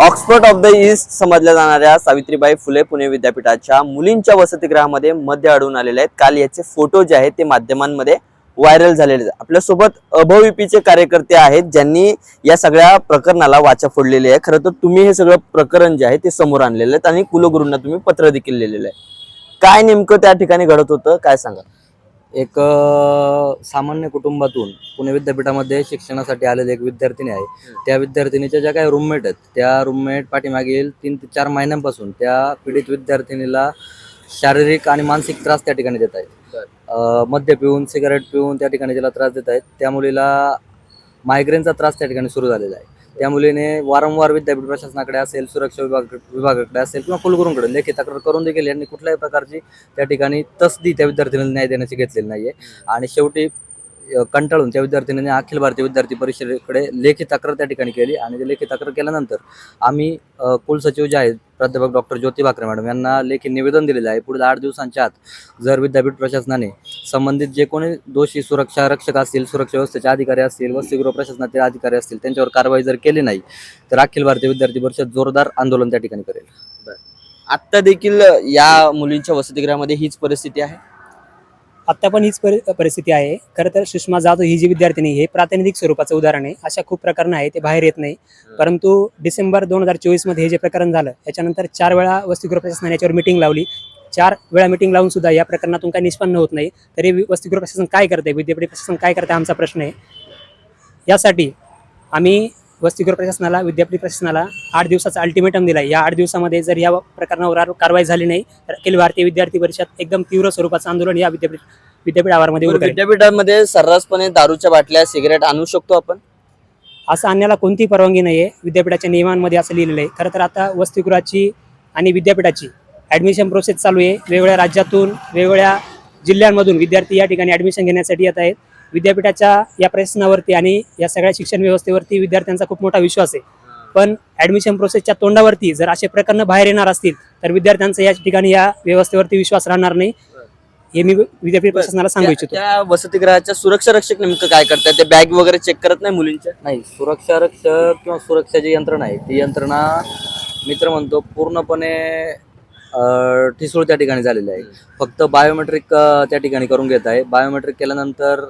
Oxford of the east समजल्या जाणाऱ्या सावित्रीबाई फुले पुणे विद्यापीठाच्या मुलींच्या वसतिगृहामध्ये मध्ये आढळून आलेले आहेत. काल याचे फोटो जे आहेत ते माध्यमांमध्ये व्हायरल झालेले आहेत. आपल्यासोबत अभविपीचे कार्यकर्ते आहेत ज्यांनी या सगळ्या प्रकरणाला वाचा फोडलेली आहे. खरं तर तुम्ही हे सगळं प्रकरण जे आहे ते समोर आणलेलं आहेत आणि कुलगुरूंना तुम्ही पत्र देखील लिहिलेलं आहे. काय नेमकं त्या ठिकाणी घडत होतं काय सांगा एक सामान्य कुटुंबातून पुणे विद्यापीठामध्ये शिक्षणासाठी आलेले एक विद्यार्थिनी आहे. त्या विद्यार्थिनीच्या ज्या काही रूममेट आहेत त्या रूममेट पाठीमागील तीन ते चार महिन्यांपासून त्या पीडित विद्यार्थिनीला शारीरिक आणि मानसिक त्रास त्या ठिकाणी देत आहेत. मद्य पिऊन सिगारेट पिऊन त्या ठिकाणी तिला त्रास देत आहेत त्या मुलीला मायग्रेनचा त्रास त्या ठिकाणी सुरू झालेला आहे. त्या मुलीने वारंवार विद्यापीठ प्रशासनाकडे असेल सुरक्षा विभाग विभागाकडे असेल किंवा कुलगुरूंकडे लेखी तक्रार करून देखील यांनी कुठल्याही प्रकारची त्या ठिकाणी तसदी त्या विद्यार्थ्यांना न्याय देण्याची घेतलेली नाहीये. आणि शेवटी कंटाळून त्या विद्यार्थ्यांनी अखिल भारतीय विद्यार्थी परिषदेकडे लेखी तक्रार त्या ठिकाणी केली. आणि ते लेखी तक्रार केल्यानंतर आम्ही कुलसचिव जे आहेत प्राध्यापक डॉक्टर ज्योती भाकरे मॅडम यांना लेखी निवेदन दिलेलं आहे. पुढील आठ दिवसांच्या आत जर विद्यापीठ प्रशासनाने संबंधित जे कोणी दोषी सुरक्षा रक्षक असतील सुरक्षा व्यवस्थेचे अधिकारी असतील वसतिगृह प्रशासनातील अधिकारी असतील त्यांच्यावर कारवाई जर केली नाही तर अखिल भारतीय विद्यार्थी परिषद जोरदार आंदोलन त्या ठिकाणी करेल. आत्ता देखील या मुलींच्या वसतिगृहामध्ये हीच परिस्थिती आहे? आत्ता पण हीच परि परिस्थिती आहे. खरं तर सुषमा जाधव ही जी विद्यार्थिनी हे प्रातिनिधिक स्वरूपाचं उदाहरण आहे. अशा खूप प्रकरण आहे ते बाहेर येत नाही. परंतु डिसेंबर दोन हजार चोवीसमध्ये हे जे प्रकरण झालं याच्यानंतर चार वेळा वसतिगृह प्रशासनाने याच्यावर मिटिंग लावली. चार वेळा मिटिंग लावून सुद्धा या प्रकरणातून काही निष्पन्न होत नाही. तरी वसतिगृह प्रशासन काय करते विद्यापीठ प्रशासन काय करते आमचा प्रश्न आहे. यासाठी आम्ही वसतिगृह प्रशासनाला विद्यापीठ प्रशासनाला आठ दिवसाचा अल्टिमेटम दिला या आठ दिवसामध्ये जर या प्रकरणावर कारवाई झाली नाही तर अखिल भारतीय विद्यार्थी परिषद एकदम तीव्र स्वरूपाचं आंदोलन या विद्यापीठ विद्यापीठ आवारमध्ये. विद्यापीठामध्ये सर्रासपणे दारूच्या बाटल्या सिगरेट आणू शकतो आपण? असं आणण्याला कोणतीही परवानगी नाही आहे विद्यापीठाच्या नियमांमध्ये असं लिहिलेलं आहे. खरं तर आता वसतिगृहाची आणि विद्यापीठाची ॲडमिशन प्रोसेस चालू आहे. वेगवेगळ्या राज्यातून वेगवेगळ्या जिल्ह्यांमधून विद्यार्थी या ठिकाणी ॲडमिशन घेण्यासाठी येत आहेत. विद्यापीठाच्या या प्रयत्नावरती आणि या सगळ्या शिक्षण व्यवस्थेवरती विद्यार्थ्यांचा खूप मोठा विश्वास आहे. पण ॲडमिशन प्रोसेसच्या तोंडावरती जर असे प्रकरणं बाहेर येणार असतील तर विद्यार्थ्यांचा या ठिकाणी या व्यवस्थेवरती विश्वास राहणार नाही हे मी विद्यापीठ प्रशासनाला सांगू इच्छितो. त्या वसतिगृहाच्या सुरक्षा रक्षक नेमकं काय करतात? ते बॅग वगैरे चेक करत नाही मुलींच्या? नाही सुरक्षा रक्षक किंवा सुरक्षा जी यंत्रणा आहे ती यंत्रणा मित्र म्हणतो पूर्णपणे ठिसूळ त्या ठिकाणी झालेली आहे. फक्त बायोमेट्रिक त्या ठिकाणी करून घेत आहे. बायोमेट्रिक केल्यानंतर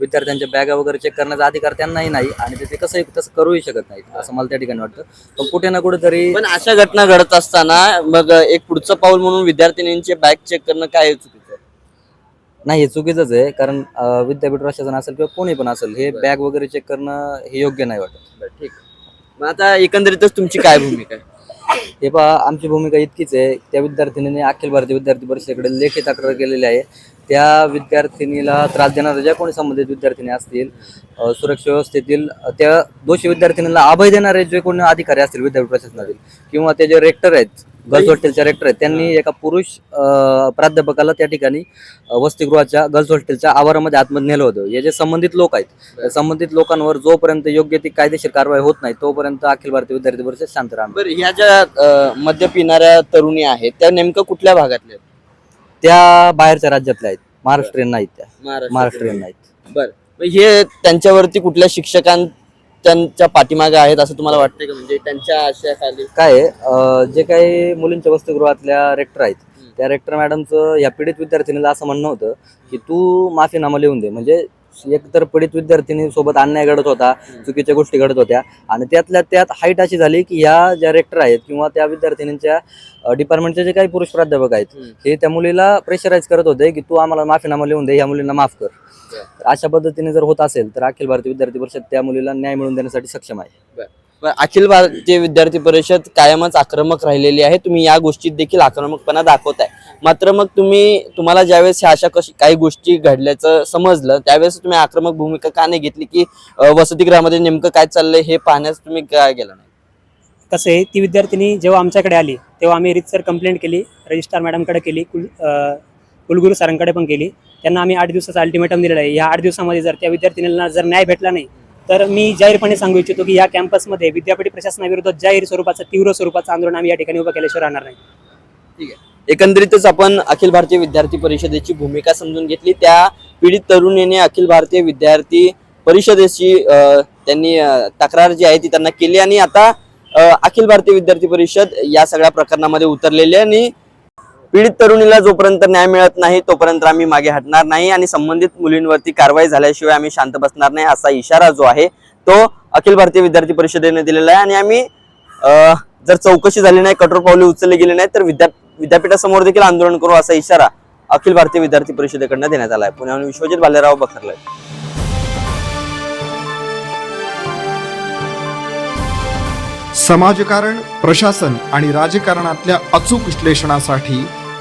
विद्यार्थ्यांच्या बॅगा वगैरे चेक करण्याचा अधिकार त्यांनाही नाही आणि ते ते कसं तसं करूही शकत नाहीत असं मला त्या ठिकाणी वाटतं. पण कुठे ना कुठेतरी पण अशा घटना घडत असताना मग एक पुढचं पाऊल म्हणून विद्यार्थिनींचे बॅग चेक करणं काय चुकीचं? नाही हे चुकीचंच आहे. कारण विद्यापीठ प्रशासन असेल किंवा कोणी पण असेल हे बॅग वगैरे चेक करणं हे योग्य नाही वाटत. ठीक. मग आता एकंदरीतच तुमची काय भूमिका आहे? हे पहा आमची भूमिका इतकीच आहे. त्या विद्यार्थिनीने अखिल भारतीय विद्यार्थी परिषदेकडे लेखी तक्रार केलेली आहे. त्या विद्यार्थिनीला त्रास देणाऱ्या ज्या कोणी संबंधित विद्यार्थिनी असतील सुरक्षा व्यवस्थेतील त्या दोषी विद्यार्थिनीला अभय देणारे जे कोणी अधिकारी असतील विद्यापीठ प्रशासनातील किंवा ते जे रेक्टर आहेत गर्ल्स हॉस्टेलच्या रेक्टर आहेत. त्यांनी एका पुरुष अ, प्राध्यापकाला त्या ठिकाणी अ, वसतिगृहाच्या गर्ल्स हॉस्टेलच्या आवारामध्ये आतमध्ये नेलं होतं. हे जे संबंधित लोक आहेत त्या संबंधित लोकांवर जोपर्यंत योग्य ती कायदेशीर कारवाई होत नाही तोपर्यंत अखिल भारतीय विद्यार्थी परिषद शांत राहणार. बरं ह्या ज्या अं, मद्य पिणाऱ्या तरुणी आहेत त्या नेमकं कुठल्या भागातल्या आहेत? त्या बाहेरच्या राज्यातल्या आहेत. महाराष्ट्रीयन नाहीत त्या. महाराष्ट्रीयन नाहीत. बरं. मग हे त्यांच्यावरती कुठल्या शिक्षकां त्यांच्या पाठीमागे आहेत असं तुम्हाला वाटतंय का? म्हणजे त्यांच्या आशयाखाली काय आहे, अं, जे काही मुलींच्या वसतिगृहातल्या रेक्टर आहेत त्या रेक्टर मॅडमचं या पीडित विद्यार्थिनीला असं म्हणणं होतं की तू माफीनामा लिहून दे. म्हणजे एक तर पीडित विद्यार्थिनी सोबत अन्याय घडत होता चुकीच्या गोष्टी घडत होत्या. आणि त्यातल्या त्यात हाईट अशी झाली की ह्या ज्या रेक्टर आहेत किंवा त्या विद्यार्थिनींच्या डिपार्टमेंटचे जे काही पुरुष प्राध्यापक आहेत. हे त्या मुलीला प्रेशराईज करत होते की तू आम्हाला माफीनामा लिहून दे ह्या मुलींना माफ कर. अशा पद्धतीने जर होत असेल तर अखिल भारतीय विद्यार्थी परिषद त्या मुलीला न्याय मिळवून देण्यासाठी सक्षम आहे. पण अखिल भारतीय विद्यार्थी परिषद कायमच आक्रमक राहिलेली आहे. तुम्ही या गोष्टीत देखील आक्रमकपणा दाखवताय. मात्र मग तुम्ही तुम्हाला ज्यावेळेस ह्या अशा कशी काही गोष्टी घडल्याचं समजलं त्यावेळेस तुम्ही आक्रमक भूमिका का नाही घेतली की वसतिगृहामध्ये नेमकं काय चाललंय हे पाहण्यास तुम्ही काय गेला नाही? कसं आहे ती विद्यार्थिनी जेव्हा आमच्याकडे आली तेव्हा आम्ही रितसर कंप्लेंट केली रजिस्ट्रार मॅडमकडे केली कुल कुलगुरु कुलगुरू सरांकडे पण केली. त्यांना आम्ही आठ दिवसाचा अल्टिमेटम दिलेला आहे. या आठ दिवसामध्ये जर त्या विद्यार्थिनीला जर न्याय भेटला नाही तर मी जाहीरपणे सांगू इच्छितो की या कॅम्पसमध्ये विद्यापीठ प्रशासनाविरोधात जाहीर स्वरूपाचं तीव्र स्वरूपाचं आंदोलन आम्ही या ठिकाणी उभं केल्याशिवाय राहणार नाही. एकंदरीतच आपण अखिल भारतीय विद्यार्थी परिषदेची भूमिका समजून घेतली. त्या पीडित तरुणीने अखिल भारतीय विद्यार्थी परिषदेची त्यांनी तक्रार जी आहे ती त्यांना केली आणि आता अखिल भारतीय विद्यार्थी परिषद या सगळ्या प्रकरणामध्ये उतरलेली आहे आणि पीडित तरुणीला जोपर्यंत न्याय मिळत नाही तोपर्यंत आम्ही मागे हटणार नाही आणि संबंधित मुलींवरती कारवाई झाल्याशिवाय आम्ही शांत बसणार नाही असा इशारा जो आहे तो अखिल भारतीय विद्यार्थी परिषदेने दिलेला आहे. आणि आम्ही जर चौकशी झाली नाही कठोर पावले उचलले गेले नाही तर विद्या विद्यापीठासमोर देखील आंदोलन करू असा इशारा अखिल भारतीय विद्यार्थी परिषदेकडनं देण्यात आला आहे. पुण्याहून विश्वजित बालेराव बखरले. समाजकारण प्रशासन आणि राजकारणातल्या अचूक विश्लेषणासाठी